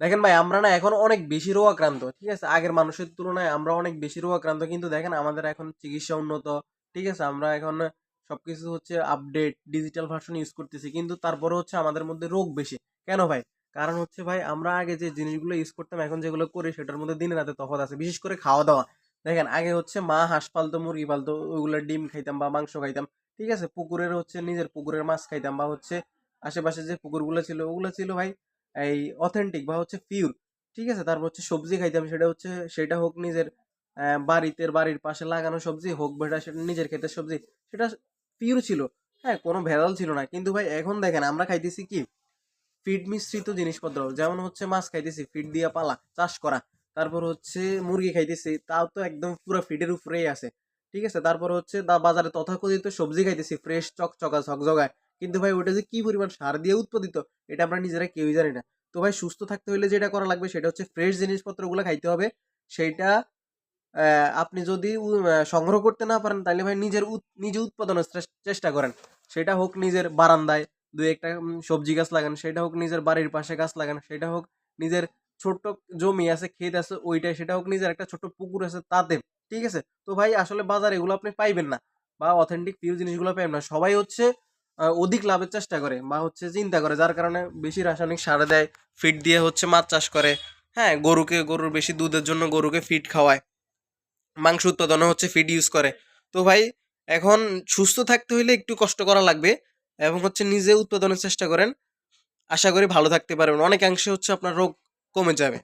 দেখেন ভাই, আমরা না এখন অনেক বেশি রোগাক্রান্ত, ঠিক আছে? আগের মানুষের তুলনায় আমরা অনেক বেশি রোগাক্রান্ত, কিন্তু দেখেন আমাদের এখন চিকিৎসা উন্নত, ঠিক আছে? আমরা এখন সবকিছু হচ্ছে আপডেট ডিজিটাল ভার্সন ইউজ করতেছি, কিন্তু তারপরে হচ্ছে আমাদের মধ্যে রোগ বেশি। কেন ভাই? কারণ হচ্ছে ভাই, আমরা আগে যে জিনিসগুলো ইউজ করতাম, এখন যেগুলো করি, সেটার মধ্যে দিনে রাতে তফাৎ আছে, বিশেষ করে খাওয়া দাওয়া। দেখেন, আগে হচ্ছে মা হাঁস পালতো, মুরগি পালতো ওইগুলোর ডিম খাইতাম বা মাংস খাইতাম, ঠিক আছে? পুকুরের হচ্ছে নিজের পুকুরের মাছ খাইতাম বা হচ্ছে আশেপাশে যে পুকুরগুলো ছিল, ওগুলো ছিল ভাই এই অথেন্টিক বা হচ্ছে পিওর ঠিক আছে? তারপর হচ্ছে সবজি খাইতাম সেটা হচ্ছে, সেটা হোক নিজের বাড়িতে বাড়ির পাশে লাগানো সবজি হোক বেটা সেটা নিজের ক্ষেতের সবজি, সেটা পিওর ছিল। হ্যাঁ কোনো ভেজাল ছিল না। কিন্তু ভাই, এখন দেখেন, আমরা খাইতেছি কি? ফিড মিশ্রিত জিনিসপত্র, যেমন হচ্ছে মাছ খাইতেছি ফিড দিয়ে পালা, চাষ করা। তারপর হচ্ছে মুরগি খাইতেছি, তাও তো একদম পুরো ফিডের উপরেই আছে, ঠিক আছে? তারপর হচ্ছে দা- বাজারে তথাকথিত সবজি খাইতেছি ফ্রেশ চকচকা, ঝকঝকায়। কিন্তু ভাই ওটা যে কি পরিমাণ সার দিয়ে উৎপাদিত, এটা আমরা নিজেরা কেউই জানি না। তো ভাই সুস্থ থাকতে হলে যেটা করা লাগবে সেটা হচ্ছে ফ্রেশ জিনিসপত্রগুলো খাইতে হবে। সেইটা আপনি যদি সংগ্রহ করতে না পারেন তাহলে ভাই নিজের নিজে উৎপাদনের চেষ্টা করেন। সেটা হোক নিজের বারান্দায় দু একটা সবজি গাছ লাগান, সেটা হোক নিজের বাড়ির পাশে গাছ লাগান, সেটা হোক নিজের ছোট্ট জমি আছে, ক্ষেত আছে ওইটাই সেটা হোক নিজের একটা ছোট্ট পুকুর আছে তাতে, ঠিক আছে? তো ভাই আসলে বাজারে এগুলো আপনি পাইবেন না বা অথেন্টিক পিওর জিনিসগুলো পাইবেন না। সবাই হচ্ছে অধিক লাভের চেষ্টা করে বা হচ্ছে চিন্তা করে, যার কারণে বেশি রাসায়নিক সার দেয় ফিড দিয়ে হচ্ছে মাছ চাষ করে। হ্যাঁ গরুকে, গরুর বেশি দুধের জন্য গরুকে ফিড খাওয়ায়, মাংস উৎপাদনে হচ্ছে ফিড ইউজ করে। তো ভাই, এখন সুস্থ থাকতে হলে একটু কষ্ট করা লাগবে এবং হচ্ছে নিজে উৎপাদনের চেষ্টা করেন। আশা করি ভালো থাকতে পারবেন। অনেকাংশে হচ্ছে আপনার রোগ কমে যাবে।